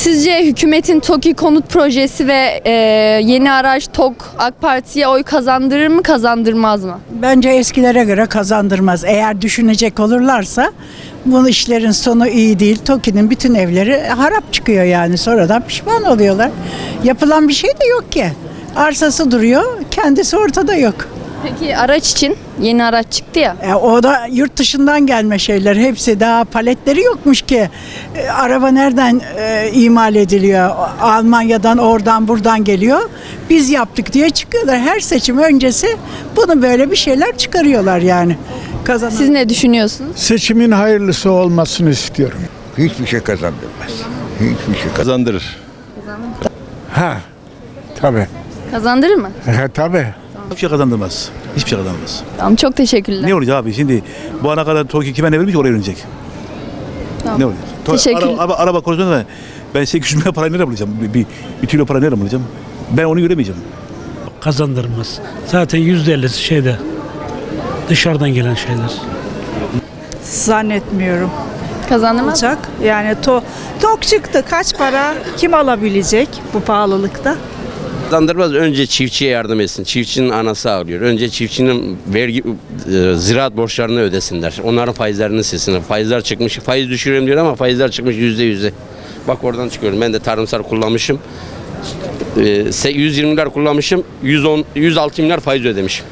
Sizce hükümetin TOKİ konut projesi ve e, yeni araç TOK AK Parti'ye oy kazandırır mı kazandırmaz mı? Bence eskilere göre kazandırmaz. Eğer düşünecek olurlarsa bu işlerin sonu iyi değil. TOKİ'nin bütün evleri harap çıkıyor yani. Sonradan pişman oluyorlar. Yapılan bir şey de yok ki. Arsası duruyor, kendisi ortada yok. Peki araç için yeni araç çıktı ya. E, o da yurt dışından gelme şeyler. Hepsi daha paletleri yokmuş ki. E, araba nereden e, imal ediliyor? Almanya'dan, oradan, buradan geliyor. Biz yaptık diye çıkıyorlar. Her seçim öncesi bunu böyle bir şeyler çıkarıyorlar yani. Kazanan. Siz ne düşünüyorsunuz? Seçimin hayırlısı olmasını istiyorum. Hiçbir şey kazandırmaz. Hiçbir şey kazandırır. Ha, tabii. Kazandırır mı? Ha, tabii. Hiçbir şey kazandırmaz. Hiçbir şey kazandırmaz. Tamam çok teşekkürler. Ne olacak abi şimdi bu ana kadar TOKİ kime ne vermiş oraya öğrenecek. Tamam. Ne olacak? To- Teşekkür- Araba, araba, araba konusunda da ben 800 milyon parayı nereden bulacağım? Bir, bir, bir kilo para nereden bulacağım? Ben onu göremeyeceğim. kazandırmaz. Zaten yüzde ellisi şeyde dışarıdan gelen şeyler. Zannetmiyorum Kazandırmaz olacak. Yani to, tok çıktı. Kaç para kim alabilecek bu pahalılıkta? Kazandırmaz önce çiftçiye yardım etsin. Çiftçinin anası ağlıyor. Önce çiftçinin vergi e, ziraat borçlarını ödesinler. Onların faizlerini silsinler. Faizler çıkmış. Faiz düşürüyorum diyor ama faizler çıkmış yüzde yüze. Bak oradan çıkıyorum. Ben de tarımsal kullanmışım. E, se- 120 milyar kullanmışım. 110 106 milyar faiz ödemişim.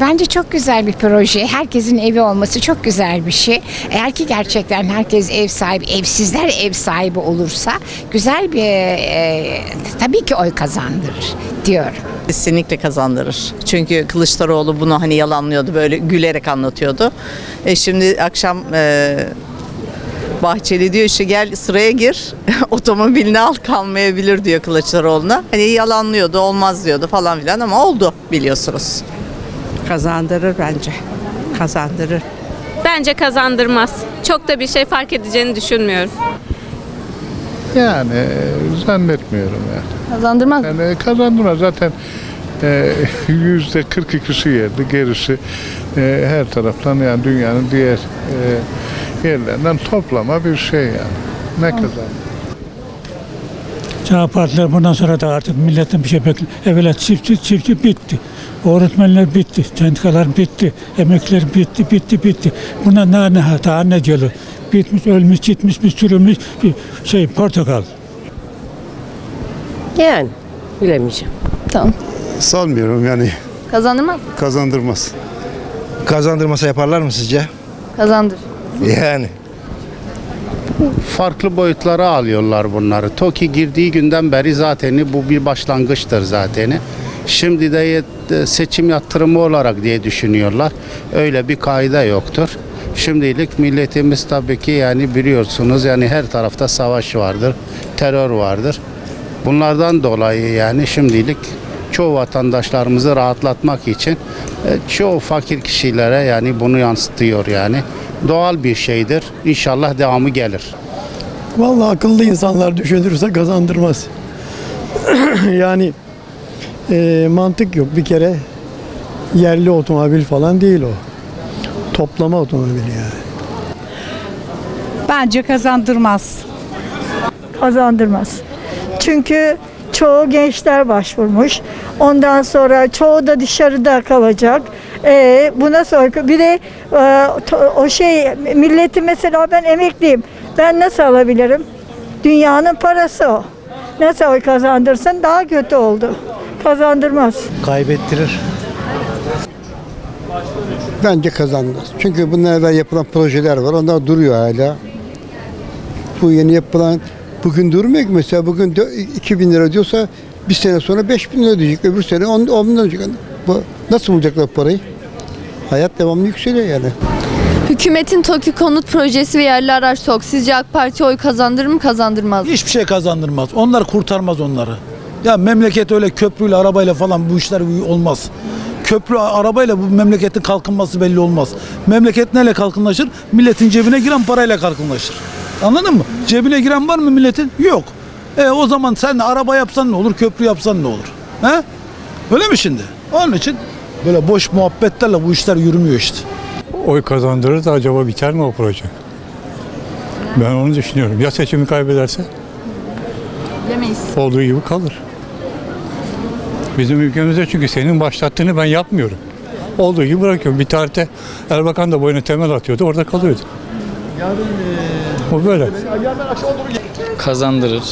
Bence çok güzel bir proje. Herkesin evi olması çok güzel bir şey. Eğer ki gerçekten herkes ev sahibi, evsizler ev sahibi olursa güzel bir e, tabii ki oy kazandırır diyorum. Kesinlikle kazandırır. Çünkü Kılıçdaroğlu bunu hani yalanlıyordu böyle gülerek anlatıyordu. E şimdi akşam e, Bahçeli diyor işte gel sıraya gir otomobilini al kalmayabilir diyor Kılıçdaroğlu'na. Hani yalanlıyordu olmaz diyordu falan filan ama oldu biliyorsunuz. Kazandırır bence. Kazandırır. Bence kazandırmaz. Çok da bir şey fark edeceğini düşünmüyorum. Yani e, zannetmiyorum yani. Kazandırmaz? Yani kazandırmaz zaten e, yüzde 42'si yerdi, gerisi e, her taraftan yani dünyanın diğer e, yerlerinden toplama bir şey yani. Ne kazandı? Sağ partiler bundan sonra da artık milletin bir şey bekliyor. Evvela çiftçi, çiftçi bitti. Öğretmenler bitti. Sendikalar bitti. Emekliler bitti, bitti, bitti. Buna ne, ne, daha ne geliyor? Bitmiş, ölmüş, gitmiş, bir sürülmüş bir şey portakal. Yani bilemeyeceğim. Tamam. Sanmıyorum yani Kazandırmaz mı? kazandırmaz. Kazandırmasa yaparlar mı sizce? Kazandır. Yani. Farklı boyutlara alıyorlar bunları. TOKİ girdiği günden beri zaten bu bir başlangıçtır zaten. Şimdi de seçim yatırımı olarak diye düşünüyorlar. Öyle bir kaide yoktur. Şimdilik milletimiz tabii ki yani biliyorsunuz yani her tarafta savaş vardır, terör vardır. Bunlardan dolayı yani şimdilik çoğu vatandaşlarımızı rahatlatmak için e, çoğu fakir kişilere yani bunu yansıtıyor yani. Doğal bir şeydir. İnşallah devamı gelir. Vallahi akıllı insanlar düşünürse kazandırmaz. yani e, mantık yok. Bir kere yerli otomobil falan değil o. Toplama otomobil yani. Bence kazandırmaz. Kazandırmaz. Çünkü çoğu gençler başvurmuş. Ondan sonra çoğu da dışarıda kalacak. Ee, bu nasıl oy- Bir de e, to- o şey milleti mesela ben emekliyim. Ben nasıl alabilirim? Dünyanın parası o. Nasıl oy kazandırsın daha kötü oldu. Kazandırmaz. Kaybettirir. Bence kazanmaz. Çünkü evvel yapılan projeler var. Onlar duruyor hala. Bu yeni yapılan bugün durmuyor ki mesela bugün dö- 2000 lira diyorsa bir sene sonra 5000 lira ödeyecek. Öbür sene 10, 10 bin lira ödeyecek. Bu, nasıl bulacaklar parayı? Hayat devamlı yükseliyor yani. Hükümetin TOKİ konut projesi ve yerli araç TOK sizce AK Parti oy kazandırır mı kazandırmaz mı? Hiçbir şey kazandırmaz. Onlar kurtarmaz onları. Ya memleket öyle köprüyle, arabayla falan bu işler olmaz. Köprü, arabayla bu memleketin kalkınması belli olmaz. Memleket neyle kalkınlaşır? Milletin cebine giren parayla kalkınlaşır. Anladın mı? Cebine giren var mı milletin? Yok. E o zaman sen de araba yapsan ne olur, köprü yapsan ne olur? He? Öyle mi şimdi? Onun için böyle boş muhabbetlerle bu işler yürümüyor işte. Oy kazandırır da acaba biter mi o proje? Ben onu düşünüyorum. Ya seçimi kaybederse? Bilemeyiz. Olduğu gibi kalır. Bizim ülkemizde çünkü senin başlattığını ben yapmıyorum. Olduğu gibi bırakıyorum. Bir tarihte Erbakan da boyuna temel atıyordu. Orada kalıyordu. Bu böyle. Kazandırır.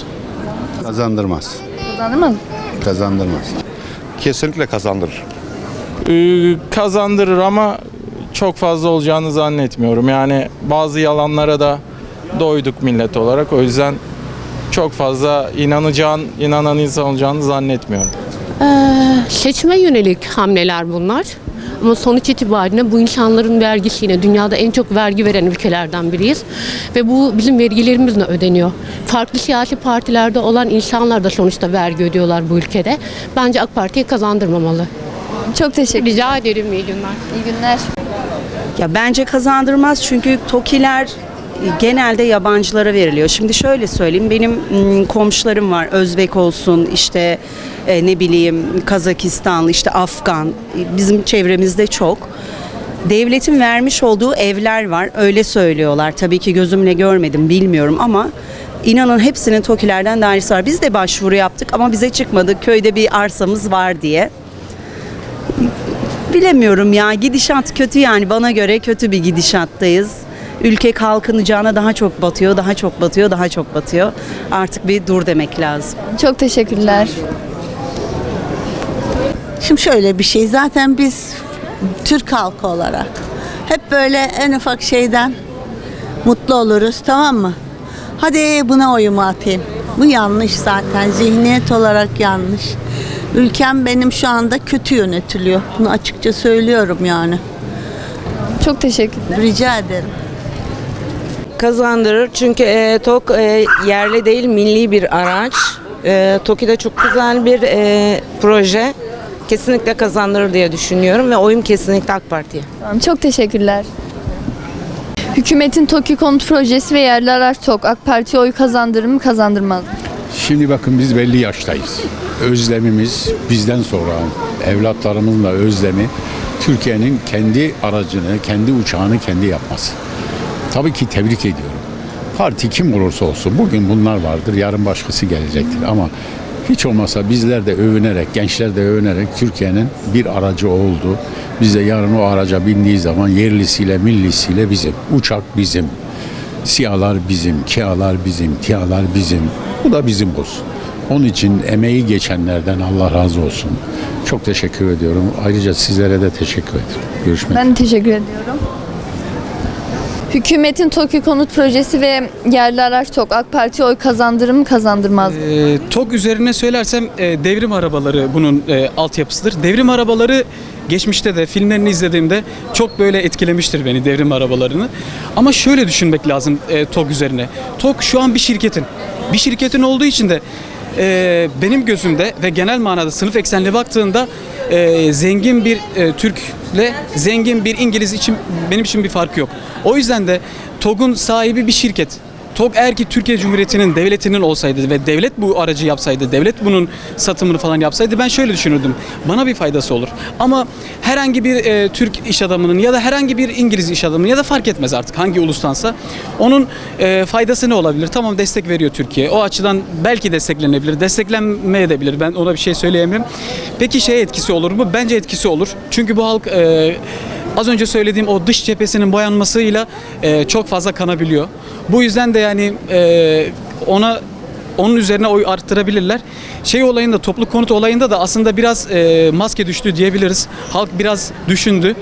Kazandırmaz. Kazandırmaz mı? Kazandırmaz. Kesinlikle kazandırır. Ee, kazandırır ama çok fazla olacağını zannetmiyorum. Yani bazı yalanlara da doyduk millet olarak. O yüzden çok fazla inanacağın, inanan insan olacağını zannetmiyorum. Seçime yönelik hamleler bunlar. Ama sonuç itibariyle bu insanların vergisiyle dünyada en çok vergi veren ülkelerden biriyiz. Ve bu bizim vergilerimizle ödeniyor. Farklı siyasi partilerde olan insanlar da sonuçta vergi ödüyorlar bu ülkede. Bence AK Parti'yi kazandırmamalı. Çok teşekkür Rica ederim iyi günler. İyi günler. Ya bence kazandırmaz çünkü TOKİ'ler genelde yabancılara veriliyor. Şimdi şöyle söyleyeyim benim komşularım var Özbek olsun işte e, ne bileyim Kazakistanlı işte Afgan bizim çevremizde çok. Devletin vermiş olduğu evler var öyle söylüyorlar. Tabii ki gözümle görmedim bilmiyorum ama inanın hepsinin TOKİ'lerden dairesi var. Biz de başvuru yaptık ama bize çıkmadı köyde bir arsamız var diye. Bilemiyorum ya gidişat kötü yani bana göre kötü bir gidişattayız. Ülke kalkınacağına daha çok batıyor, daha çok batıyor, daha çok batıyor. Artık bir dur demek lazım. Çok teşekkürler. Şimdi şöyle bir şey zaten biz Türk halkı olarak hep böyle en ufak şeyden mutlu oluruz tamam mı? Hadi buna oyumu atayım. Bu yanlış zaten zihniyet olarak yanlış. Ülkem benim şu anda kötü yönetiliyor. Bunu açıkça söylüyorum yani. Çok teşekkürler. Rica ederim. Kazandırır çünkü e, TOK e, yerli değil milli bir araç. E, TOKİ de çok güzel bir e, proje. Kesinlikle kazandırır diye düşünüyorum ve oyum kesinlikle AK Parti'ye. Tamam, çok teşekkürler. Hükümetin TOKİ konut projesi ve yerli araç TOK AK Parti'ye oy kazandırır mı kazandırmaz mı? Şimdi bakın biz belli yaştayız. Özlemimiz bizden sonra evlatlarımızın da özlemi Türkiye'nin kendi aracını, kendi uçağını kendi yapması. Tabii ki tebrik ediyorum. Parti kim olursa olsun bugün bunlar vardır, yarın başkası gelecektir ama hiç olmasa bizler de övünerek, gençler de övünerek Türkiye'nin bir aracı oldu. Biz de yarın o araca bindiği zaman yerlisiyle, millisiyle bizim. Uçak bizim. Siyahlar bizim, kialar bizim, tiyalar bizim. Bu da bizim olsun. Onun için emeği geçenlerden Allah razı olsun. Çok teşekkür ediyorum. Ayrıca sizlere de teşekkür ederim. Görüşmek Ben de teşekkür ediyorum. Hükümetin TOKİ konut projesi ve yerli araç TOK AK Parti'ye oy kazandırır mı kazandırmaz mı? Ee, TOG üzerine söylersem e, devrim arabaları bunun e, altyapısıdır. Devrim arabaları geçmişte de filmlerini izlediğimde çok böyle etkilemiştir beni devrim arabalarını. Ama şöyle düşünmek lazım e, TOG üzerine. TOG şu an bir şirketin. Bir şirketin olduğu için de e, benim gözümde ve genel manada sınıf eksenli baktığında e, zengin bir e, Türk'le zengin bir İngiliz için benim için bir farkı yok. O yüzden de TOG'un sahibi bir şirket. TOG eğer ki Türkiye Cumhuriyeti'nin devletinin olsaydı ve devlet bu aracı yapsaydı, devlet bunun satımını falan yapsaydı ben şöyle düşünürdüm. Bana bir faydası olur. Ama herhangi bir e, Türk iş adamının ya da herhangi bir İngiliz iş adamının ya da fark etmez artık hangi ulustansa onun e, faydası ne olabilir? Tamam destek veriyor Türkiye. O açıdan belki desteklenebilir, desteklenmeyebilir. Ben ona bir şey söyleyemem. Peki şey etkisi olur mu? Bence etkisi olur. Çünkü bu halk e, Az önce söylediğim o dış cephesinin boyanmasıyla e, çok fazla kanabiliyor. Bu yüzden de yani e, ona onun üzerine oy arttırabilirler. Şey olayında toplu konut olayında da aslında biraz e, maske düştü diyebiliriz. Halk biraz düşündü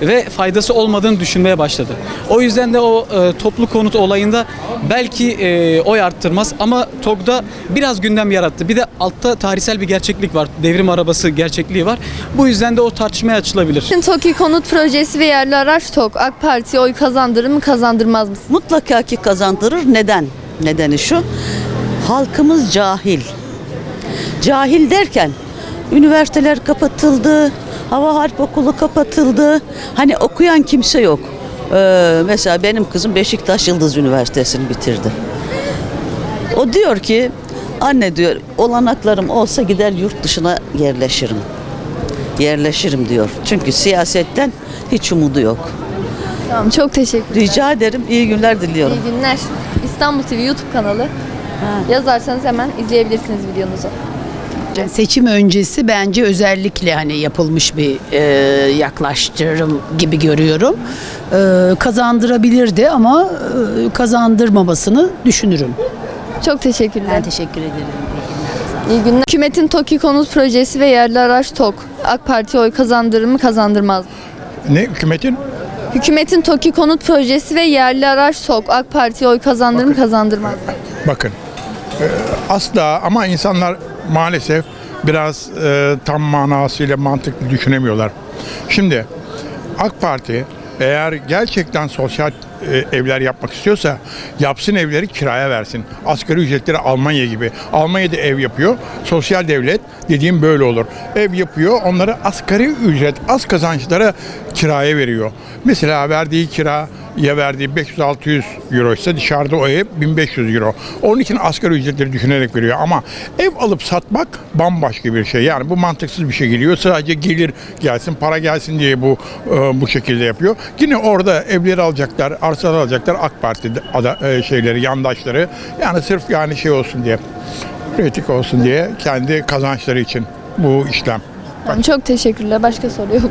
ve faydası olmadığını düşünmeye başladı. O yüzden de o e, toplu konut olayında belki e, oy arttırmaz ama TOG'da biraz gündem yarattı. Bir de altta tarihsel bir gerçeklik var. Devrim arabası gerçekliği var. Bu yüzden de o tartışmaya açılabilir. TOKİ konut projesi ve yerli araç TOK AK Parti'ye oy kazandırır mı kazandırmaz mı? Mutlaka ki kazandırır. Neden? Nedeni şu. Halkımız cahil. Cahil derken üniversiteler kapatıldı, hava harp okulu kapatıldı. Hani okuyan kimse yok. Ee, mesela benim kızım Beşiktaş Yıldız Üniversitesi'ni bitirdi. O diyor ki anne diyor olanaklarım olsa gider yurt dışına yerleşirim. Yerleşirim diyor. Çünkü siyasetten hiç umudu yok. Tamam çok teşekkür ederim. Rica ederim. İyi günler diliyorum. İyi günler. İstanbul TV YouTube kanalı. Yazarsanız hemen izleyebilirsiniz videonuzu. Seçim öncesi bence özellikle hani yapılmış bir e, yaklaştırım gibi görüyorum. E, kazandırabilirdi ama e, kazandırmamasını düşünürüm. Çok teşekkürler. Ben teşekkür ederim. İyi günler. Hükümetin TOKİ konut projesi ve yerli araç TOK AK Parti'ye oy kazandırır mı kazandırmaz mı? Ne hükümetin? Hükümetin TOKİ konut projesi ve yerli araç TOK AK Parti'ye oy kazandırır mı kazandırmaz mı? Bakın asla ama insanlar maalesef biraz e, tam manasıyla mantıklı düşünemiyorlar. Şimdi AK Parti eğer gerçekten sosyal e, evler yapmak istiyorsa yapsın evleri kiraya versin. Asgari ücretleri Almanya gibi. Almanya'da ev yapıyor. Sosyal devlet dediğim böyle olur. Ev yapıyor. Onları asgari ücret az kazançlara kiraya veriyor. Mesela verdiği kira ya verdiği 500-600 euro ise dışarıda o ev 1500 euro. Onun için asgari ücretleri düşünerek veriyor. Ama ev alıp satmak bambaşka bir şey. Yani bu mantıksız bir şey geliyor. Sadece gelir gelsin, para gelsin diye bu e, bu şekilde yapıyor. Yine orada evleri alacaklar, arsaları alacaklar AK Parti e, şeyleri, yandaşları. Yani sırf yani şey olsun diye, kritik olsun diye kendi kazançları için bu işlem. Tamam, çok teşekkürler. Başka soru yok.